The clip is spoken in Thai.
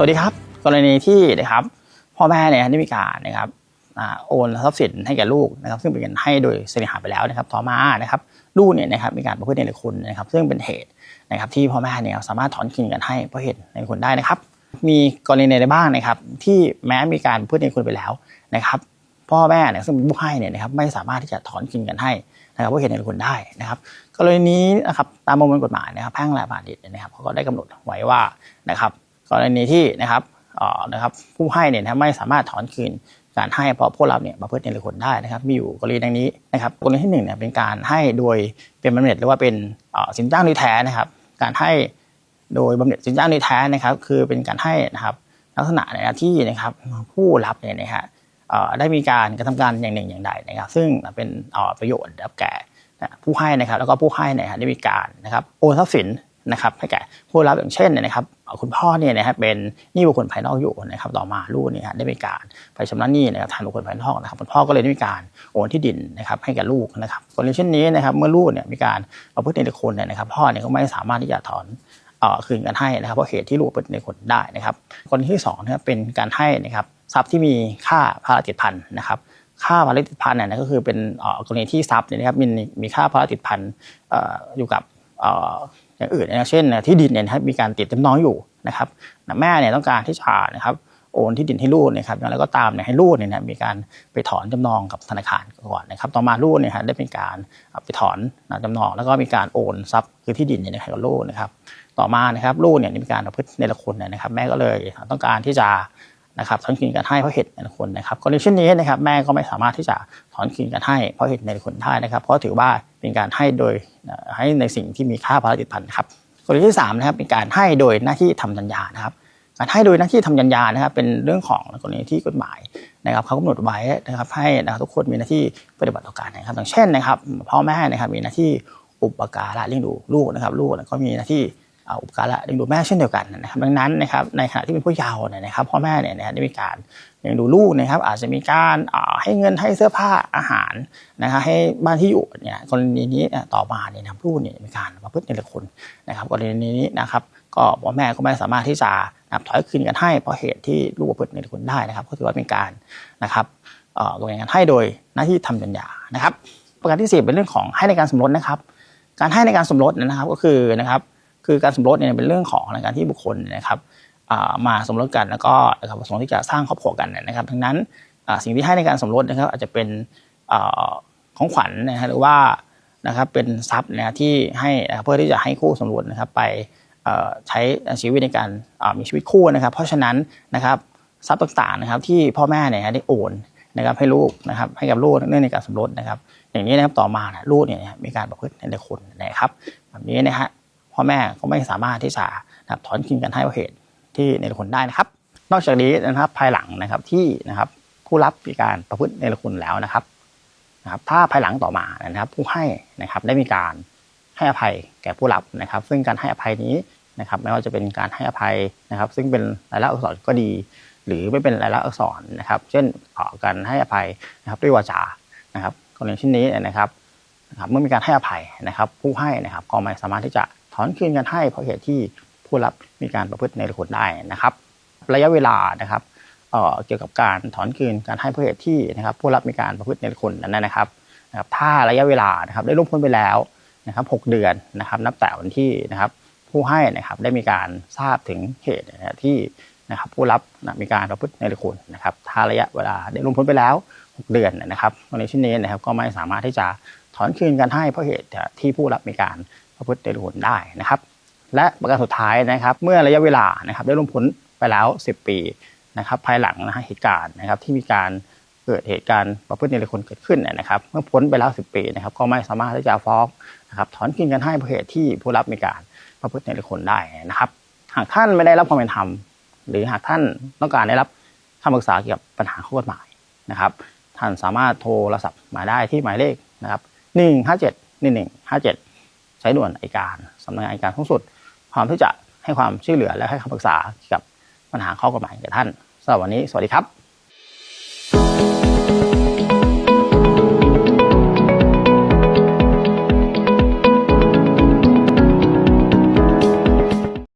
สวัสดีครับ กรณีที่นะครับพ่อแม่เนี่ยได้มีการนะครับโอนทรัพย์สินให้แก่ลูกนะครับซึ่งเป็นการให้โดยเสน่หาไปแล้วนะครับต่อมานะครับลูกเนี่ยนะครับมีการประพฤติในคุณนะครับซึ่งเป็นเหตุนะครับที่พ่อแม่เนี่ยสามารถถอนคืนกันให้เพราะเหตุในคุณได้นะครับ มีกรณีในบ้างนะครับที่แม้มีการพฤติในคุณไปแล้วนะครับพ่อแม่เนี่ยซึ่งเป็นผู้ให้เนี่ยนะครับไม่สามารถที่จะถอนคืนกันให้นะครับเพราะเหตุในคุณได้นะครับกรณีนี้นะครับตามประมวลกฎหมายนะครับแพ่งและพาณิชย์นยนะครับเขาก็ได้กำหนดไว้ว่านะครับ กรณีที่นะครับนะครับผู้ให้เนี่ยนะไม่สามารถถอนคืนการให้เพราะผู้รับเนี่ยประพฤติในคนได้นะครับ มีอยู่กรณีดังนี้นะครับกรณีที่หนึ่งเนี่ยเป็นการให้โดยเป็นบำเหน็จหรือว่าเป็นสินจ้างโดยแท้นะครับ การให้โดยบำเหน็จสินจ้างโดยแท้นะครับ คือเป็นการให้นะครับลักษณะในหน้าที่นะครับผู้รับเนี่ยนะฮะได้มีการกระทำการอย่างหนึ่งอย่างใดนะครับ ซึ่งเป็นประโยชน์แก่ผู้ให้นะครับ แล้วก็ผู้ให้เนี่ยได้มีการนะครับโอนทรัพย์สิน นะครับให้แก่ผู้รับอย่างเช่นเนี่ยนะครับคุณพ่อเนี่ยนะครับเป็นหนี้บุคคลภายนอกอยู่นะครับต่อมาลูกเนี่ยได้มีการไปชำระหนี้นะครับแทนบุคคลภายนอกนะครับคุณพ่อก็เลยได้มีการโอนที่ดินนะครับให้แก่ลูกนะครับกรณีเช่นนี้นะครับเมื่อลูกเนี่ยมีการประพฤติในคนเนี่ยนะครับพ่อเนี่ยก็ไม่สามารถที่จะถอนเอ่อคืนกันให้นะครับเพราะเหตุที่ลูกประพฤติในคนได้นะครับกรณีที่สองนะครับเป็นการให้นะครับทรัพย์ที่มีค่าภาระติดพันนะครับค่าภาระติดพันเนี่ยนก็คือเป็นกรณีที่ทรัพย์เนี่ยนะครับมีมีค่าภาระติดพันอยู่กับ อย่างอื่นนะเช่นที่ดินเนี่ยนะครับมีการติดจำนองอยู่นะครับแม่เนี่ยต้องการที่จะนะครับโอนที่ดินให้ลูกนะครับอย่างไรก็ตามเนี่ยให้ลูกเนี่ยนะมีการไปถอนจำนองกับธนาคารก่อนนะครับต่อมาลูกเนี่ยฮะได้เป็นการไปถอนจำนอง แล้วก็มีการโอนทรัพย์คือที่ดินเนี่ยให้กับลูกนะครับต่อมานะครับลูกเนี่ยมีการประพฤติในละคนนะครับ แม่ก็เลยต้องการที่จะนะครับถอนคืนการให้เพราะเหตุในคนนะครับกรณีเช่นนี้นะครับแม่ก็ไม่สามารถที่จะถอนคืนการให้เพราะเหตุในคนได้นะครับ เพราะถือว่า เป็นการให้โดยให้ในสิ่งที่มีค่าภาระติดพันนะครับกรณีที่สามนะครับเป็นการให้โดยหน้าที่ทำสัญญานะครับการให้โดยหน้าที่ทำสัญญานะครับเป็นเรื่องของกรณีที่กฎหมายนะครับเขากำหนดไว้นะครับให้นะครับทุกคนมีหน้าที่ปฏิบัติต่อกันนะครับอย่างเช่นนะครับพ่อแม่นะครับมีหน้าที่อุปการะเลี้ยงดูลูกนะครับลูกก็มีหน้าที่ อ่าอุปการะเลี้ยงดูแม่เช่นเดียวกันนะครับดังนั้นนะครับในขณะที่เป็นผู้เยาว์เนี่ยนะครับพ่อแม่เนี่ยนะฮะได้มีการเลี้ยงดูลูกนะครับอาจจะมีการให้เงินให้เสื้อผ้าอาหารนะครับให้บ้านที่อยู่เนี่ยกรณีนี้ต่อมาเนี่ยนะลูกเนี่ยมีการประพฤติในคนนะครับกรณีนี้นะครับก็พ่อแม่ก็ไม่สามารถที่จะนับถอยคืนกันให้เพราะเหตุที่ลูกประพฤติในคนได้นะครับ ก็ถือว่าเป็นการนะครับเอ่อโดยการให้โดยหน้าที่ทำสัญญานะครับ ประการที่สี่เป็นเรื่องของให้ในการสมรสนะครับ การให้ในการสมรสนะครับก็คือนะครับ คือการสมรสเนี่ยเป็นเรื่องของการที่บุคคลนะครับมาสมรสกันแล้วก็นะครับประสงค์ที่จะสร้างครอบครัวกันนะครับทั้งนั้นสิ่งที่ให้ในการสมรสนะครับ อาจจะเป็นอของขวัญนะฮะหรือว่านะครับเป็นทรัพย์นะที่ให้เพื่อที่จะให้คู่สมรสนะครับไปใช้ชีวิตในการมีชีวิตคู่นะครับ เพราะฉะนั้นนะครับทรัพย์ต่างๆนะครับที่พ่อแม่เนี่ยได้โอนนะครับให้ลูกนะครับให้กับลูกเนื่องในการสมรสนะครับ อย่างนี้นะครับต่อมาลูกเนี่ยมีการประพฤติในคนนะครับแบบนี้นะฮะ พ่อแม่ก็ไม่สามารถที่จะนะถอนคืนกันให้เหตุที่ในคุณได้นะครับ นอกจากนี้นะครับภายหลังนะครับที่นะครับผู้รับมีการประพฤติในคุณแล้วนะครับนะครับ ถ้าภายหลังต่อมานะครับผู้ให้นะครับได้มีการให้อภัยแก่ผู้รับนะครับ ซึ่งการให้อภัยนี้นะครับไม่ว่าจะเป็นการให้อภัยนะครับ ซึ่งเป็นรายลักษณ์อักษรก็ดี หรือไม่เป็นรายลักษณ์อักษรนะครับ เช่นขอการให้อภัยนะครับด้วยวาจานะครับกรณีเช่นนี้นะครับนะครับ เมื่อมีการให้อภัยนะครับ ผู้ให้นะครับก็ไม่สามารถที่จะ อนคืนกันให้เพราะเหตุที่ผู้รับมีการประพฤติในผลได้นะครับ ระยะเวลานะครับเเกี่ยวกับการถอนคืนการให้เพราะเหตุที่นะครับ ผู้รับมีการประพฤติในผลนั้นนะครับนะครับถ้าระยะเวลานะครับได้ล่วงพ้นไปแล้วนะครับหกเดือนนะครับ นับแต่วันที่นะครับ ผู้ให้นะครับได้มีการทราบถึงเหตุที่นะครับผู้รับนะมีการประพฤติในคุณนะครับ ถ้าระยะเวลาได้ล่วงพ้นไปแล้ว 6 เดือนนะครับในเช่นนี้นะครับก็ไม่สามารถที่จะถอนคืนกันให้เพราะเหตุที่ผู้รับมีการ พระพุทธเดชผลได้นะครับ และประการสุดท้ายนะครับ เมื่อระยะเวลานะครับได้ลงพ้ไปแล้ว 10 ปีนะครับ ภายหลังนะฮะเหตุการณ์นะครับที่มีการเกิดเหตุการณ์ประพฤติในคนเกิดขึ้นนะครับ เมื่อพ้นไปแล้ว 10 ปีนะครับ ก็ไม่สามารถที่จะฟ้องนะครับถอนกินกันให้เพระเหตุที่ผู้รับมีการประพฤติในคนได้นะครับ หากท่านไม่ได้รับความเป็นธรรมหรือหากท่านต้องการได้รับคำปรึกษาเกี่ยวกับปัญหาข้อกฎหมายนะครับ ท่านสามารถโทรศัพท์มาได้ที่หมายเลขนะครับห้าเจ็ด ใช้ด่วนอัยการสำนักงานอัยการสูงสุด พร้อมที่จะให้ความช่วยเหลือและให้คำปรึกษาเกี่ยวกับปัญหาข้อกฎหมายแก่ท่านสำหรับวันนี้สวัสดีครับ